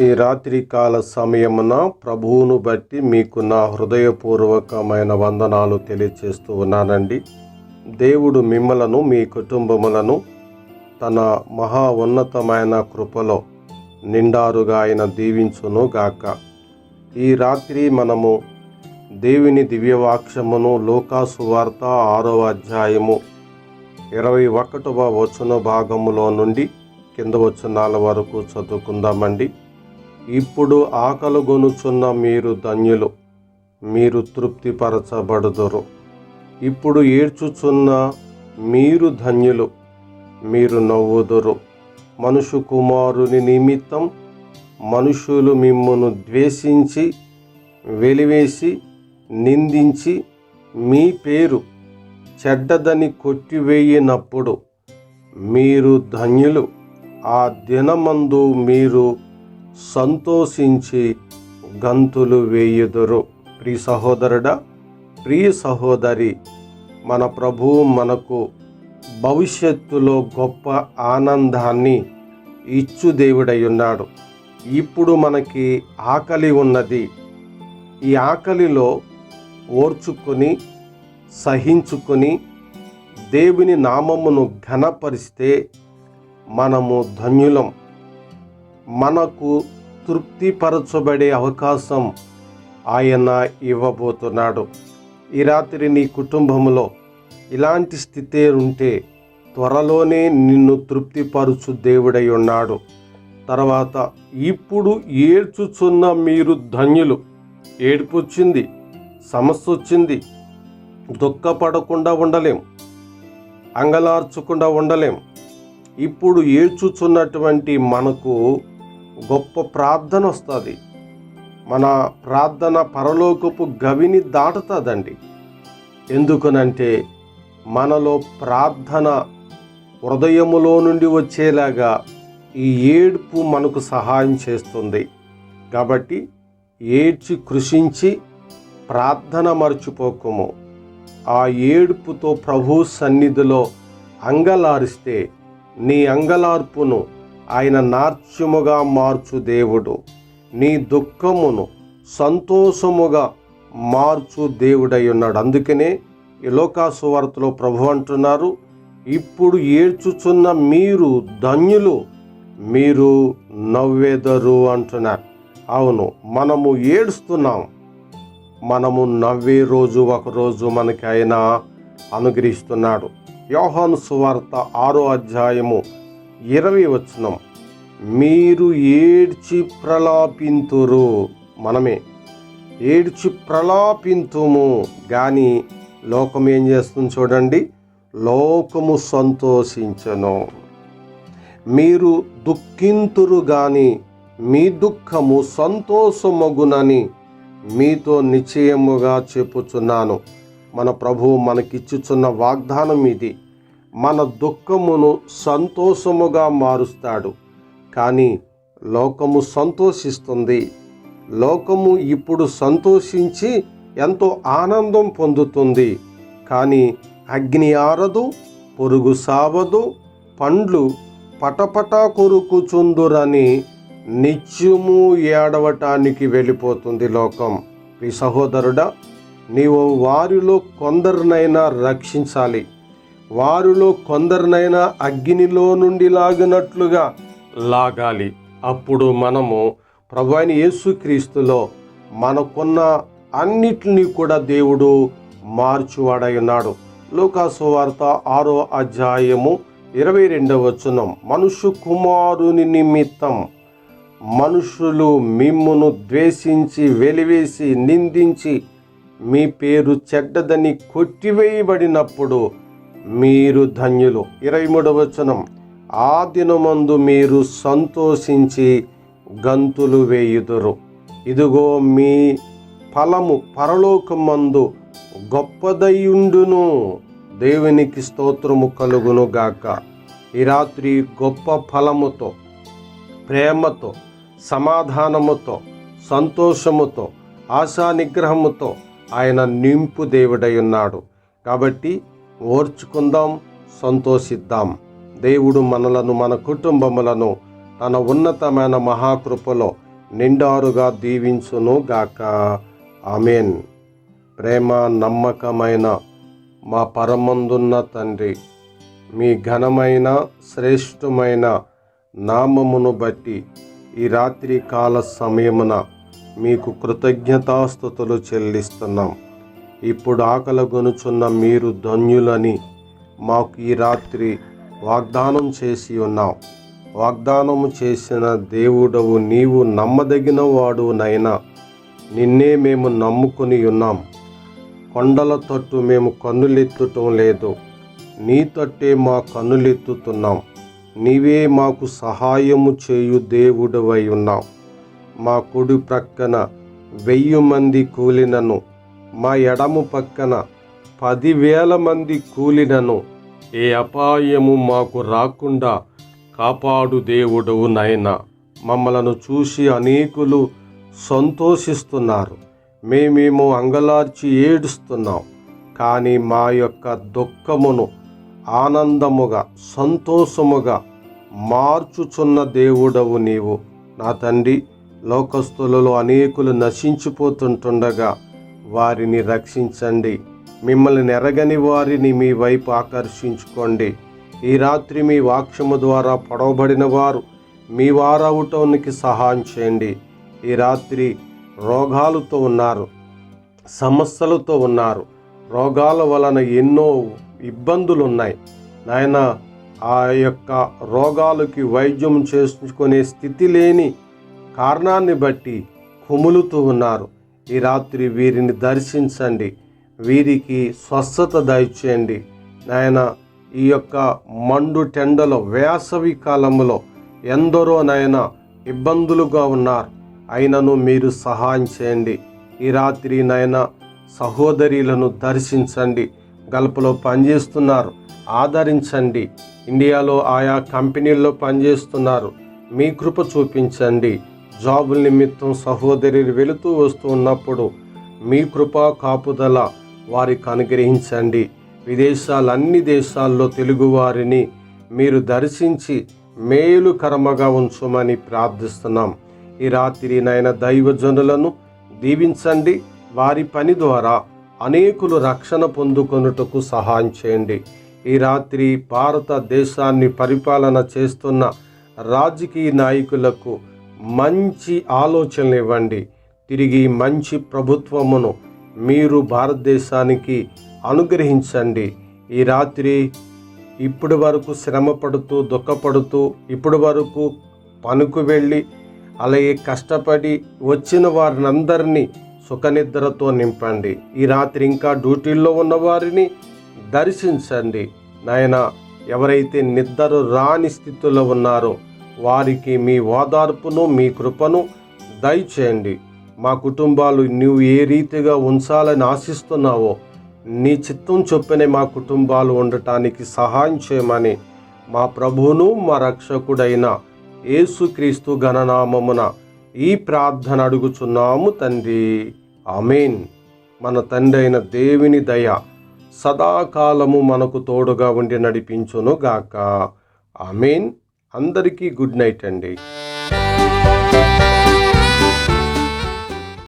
ఈ రాత్రి కాల సమయమున ప్రభువును బట్టి మీకు నా హృదయపూర్వకమైన వందనాలు తెలియచేస్తూ ఉన్నానండి. దేవుడు మిమ్మలను మీ కుటుంబములను తన మహా ఉన్నతమైన కృపలో నిండారుగా ఆయన దీవించును గాక ఈ రాత్రి మనము దేవుని దివ్యవాక్యమును లోకాసు వార్త ఆరవ అధ్యాయము ఇరవై ఒకటవ వచన భాగములో నుండి కింద వచనాల వరకు చదువుకుందామండి. ఇప్పుడు ఆకలిగొనుచున్న మీరు ధన్యులు మీరు తృప్తిపరచబడుదురు. ఇప్పుడు ఏడ్చుచున్న మీరు ధన్యులు మీరు నవ్వుదురు. మనుషు కుమారుని నిమిత్తం మనుషులు మిమ్మను ద్వేషించి వెలివేసి నిందించి మీ పేరు చెడ్డదని కొట్టివేయినప్పుడు మీరు ధన్యులు. ఆ దినమందు మీరు సంతోషించి గంతులు వేయుదురు. ప్రియ సహోదరుడా ప్రియ సహోదరి మన ప్రభువు మనకు భవిష్యత్తులో గొప్ప ఆనందాన్ని ఇచ్చు దేవుడై ఉన్నాడు ఇప్పుడు మనకి ఆకలి ఉన్నది. ఈ ఆకలిలో ఓర్చుకొని సహించుకొని దేవుని నామమును ఘనపరిస్తే మనము ధన్యులం. మనకు తృప్తిపరచబడే అవకాశం ఆయన ఇవ్వబోతున్నాడు. ఈ రాత్రి నీ కుటుంబంలో ఇలాంటి స్థితే ఉంటే త్వరలోనే నిన్ను తృప్తిపరుచు దేవుడై ఉన్నాడు. తర్వాత ఇప్పుడు ఏడ్చుచున్న మీరు ధన్యులు. ఏడుపు వచ్చింది సమస్య వచ్చింది దుఃఖపడకుండా ఉండలేం అంగలార్చకుండా ఉండలేం. ఇప్పుడు ఏడ్చుచున్నటువంటి మనకు గొప్ప ప్రార్థన వస్తుంది. మన ప్రార్థన పరలోకపు గవిని దాటుతుందండి. ఎందుకనంటే మనలో ప్రార్థన హృదయములో నుండి వచ్చేలాగా ఈ ఏడుపు మనకు సహాయం చేస్తుంది. కాబట్టి ఏడ్చి కృషించి ప్రార్థన మర్చిపోకము. ఆ ఏడుపుతో ప్రభు సన్నిధిలో అంగలారిస్తే నీ అంగలార్పును ఆయన నాట్యముగా మార్చు దేవుడు. నీ దుఃఖమును సంతోషముగా మార్చు దేవుడై ఉన్నాడు అందుకనే ఈ లోకాసు వార్తలో ప్రభు అంటున్నారు ఇప్పుడు ఏడ్చుచున్న మీరు ధన్యులు మీరు నవ్వెదరు అంటున్నారు. అవును మనము ఏడుస్తున్నాం. మనము నవ్వే రోజు ఒకరోజు మనకి ఆయన అనుగ్రహిస్తున్నాడు. యోహాను సువార్త ఆరో అధ్యాయము ఇరవై వచనం. మీరు ఏడ్చి ప్రలాపింతురు మనమే. ఏడ్చి ప్రలాపింతుము కానీ లోకం ఏం చేస్తుంది చూడండి? లోకము సంతోషించను. మీరు దుఃఖింతురు కానీ మీ దుఃఖము సంతోషమగునని మీతో నిశ్చయముగా చెప్పుచున్నాను. మన ప్రభువు మనకిచ్చుచున్న వాగ్దానం ఇది. మన దుఃఖమును సంతోషముగా మారుస్తాడు. కానీ లోకము సంతోషిస్తుంది. లోకము ఇప్పుడు సంతోషించి ఎంతో ఆనందం పొందుతుంది. కానీ అగ్ని ఆరదు పొరుగు సావదు పండ్లు పటపట కొరుకుచుందురని నిత్యము ఏడవటానికి వెళ్ళిపోతుంది లోకం. ఈ సహోదరుడా నీవు వారిలో కొందరినైనా రక్షించాలి. వారిలో కొందరినైనా అగ్నిలో నుండి లాగినట్లుగా లాగాలి. అప్పుడు మనము ప్రభు అయిన యేసుక్రీస్తులో మనకున్న అన్నిటినీ కూడా దేవుడు మార్చువాడై ఉన్నాడు లోకాసు వార్త ఆరో అధ్యాయము ఇరవై రెండవ వచనం. మనుషు కుమారుని నిమిత్తం మనుషులు మిమ్మును ద్వేషించి వెలివేసి నిందించి మీ పేరు చెడ్డదని కొట్టివేయబడినప్పుడు మీరు ధన్యులు. ఇరవై మూడవ వచనం. ఆ దినమందు మీరు సంతోషించి గంతులు వేయుదురు. ఇదిగో మీ ఫలము పరలోకమందు గొప్పదయ్యుండును. దేవునికి స్తోత్రము కలుగును గాక. ఈ రాత్రి గొప్ప ఫలముతో ప్రేమతో సమాధానముతో సంతోషముతో ఆశా నిగ్రహముతో ఆయన నింపు దేవుడై ఉన్నాడు. కాబట్టి ఓర్చుకుందాం సంతోషిద్దాం. దేవుడు మనలను మన కుటుంబములను తన ఉన్నతమైన మహాకృపలో నిండారుగా దీవించును గాక. ఆమెన్. ప్రేమ నమ్మకమైన మా పరమందున్న తండ్రి మీ ఘనమైన శ్రేష్టమైన నామమును బట్టి ఈ రాత్రి కాల సమయమున మీకు కృతజ్ఞతాస్థుతులు చెల్లిస్తున్నాం. ఇప్పుడు ఆకలగొనుచున్న మీరు ధన్యులని మాకు ఈ రాత్రి వాగ్దానం చేసి ఉన్నాం వాగ్దానము చేసిన దేవుడవు నీవు నమ్మదగిన వాడు నైనా. నిన్నే మేము నమ్ముకుని ఉన్నాం. కొండల తట్టు మేము కన్నులెత్తటం లేదు. నీ తట్టే మా కన్నులెత్తుతున్నాం. నీవే మాకు సహాయము చేయు దేవుడవై ఉన్నాం మా కుడి ప్రక్కన వెయ్యి మంది కూలినను మా ఎడము పక్కన పదివేల మంది కూలినను ఏ అపాయము మాకు రాకుండా కాపాడు దేవుడవు నాయన. మమ్మలను చూసి అనేకులు సంతోషిస్తున్నారు. మేమేమో అంగలార్చి ఏడుస్తున్నాం. కానీ మా యొక్క దుఃఖమును ఆనందముగా సంతోషముగా మార్చుచున్న దేవుడవు నీవు. నా తండ్రి లోకస్తులలో అనేకులు నశించిపోతుంటుండగా వారిని రక్షించండి. మిమ్మల్ని నెరగని వారిని మీ వైపు ఆకర్షించుకోండి. ఈ రాత్రి మీ వాక్యము ద్వారా పొడవబడిన వారు మీ వారవటానికి సహాయం చేయండి. ఈ రాత్రి రోగాలతో ఉన్నారు సమస్యలతో ఉన్నారు. రోగాల వలన ఎన్నో ఇబ్బందులు ఉన్నాయి నాయన ఆ యొక్క రోగాలకి వైద్యం చేసుకునే స్థితి లేని కారణాన్ని బట్టి కుములుతూ ఉన్నారు. ఈ రాత్రి వీరిని దర్శించండి. వీరికి స్వస్థత దయచేయండి. నాయన ఈ యొక్క మండు టెండలో వేసవి కాలంలో ఎందరో నాయన ఇబ్బందులుగా ఉన్నారు. అయినను మీరు సహాయం చేయండి. ఈ రాత్రి నాయన సహోదరులను దర్శించండి. గల్పలో పనిచేస్తున్నారు. ఆదరించండి. ఇండియాలో ఆయా కంపెనీల్లో పనిచేస్తున్నారు. మీ కృప చూపించండి. జాబుల నిమిత్తం సహోదరులు వెళుతూ వస్తూ ఉన్నప్పుడు మీ కృపా కాపుదల వారికి అనుగ్రహించండి. విదేశాలు అన్ని దేశాల్లో తెలుగువారిని మీరు దర్శించి మేలుకరమగా ఉంచమని ప్రార్థిస్తున్నాం. ఈ రాత్రి నాయన దైవజనులను దీవించండి. వారి పని ద్వారా అనేకులు రక్షణ పొందుకొనుటకు సహాయం చేయండి. ఈ రాత్రి భారతదేశాన్ని పరిపాలన చేస్తున్న రాజకీయ నాయకులకు మంచి ఆలోచనలు ఇవ్వండి తిరిగి మంచి ప్రభుత్వమును మీరు భారతదేశానికి అనుగ్రహించండి. ఈ రాత్రి ఇప్పటి వరకు శ్రమ పడుతూ దుఃఖపడుతూ ఇప్పటి వరకు పనుకు వెళ్ళి అలాగే కష్టపడి వచ్చిన వారిని అందరినీ సుఖనిద్రతో నింపండి. ఈ రాత్రి ఇంకా డ్యూటీల్లో ఉన్న వారిని దర్శించండి. నాయన ఎవరైతే నిద్ర రాని స్థితిలో ఉన్నారో వారికి మీ ఓదార్పును మీ కృపను దయచేయండి. మా కుటుంబాలు నువ్వు ఏ రీతిగా ఉంచాలని ఆశిస్తున్నావో నీ చిత్తం చొప్పునే మా కుటుంబాలు ఉండటానికి సహాయం చేయమని మా ప్రభువును మా రక్షకుడైన యేసుక్రీస్తు గణనామమున ఈ ప్రార్థన అడుగుచున్నాము తండ్రి. ఆమెన్. మన తండ్రి అయిన దేవుని దయ సదాకాలము మనకు తోడుగా ఉండి నడిపించును గాక. ఆమెన్. అందరికీ గుడ్ నైట్ అండి.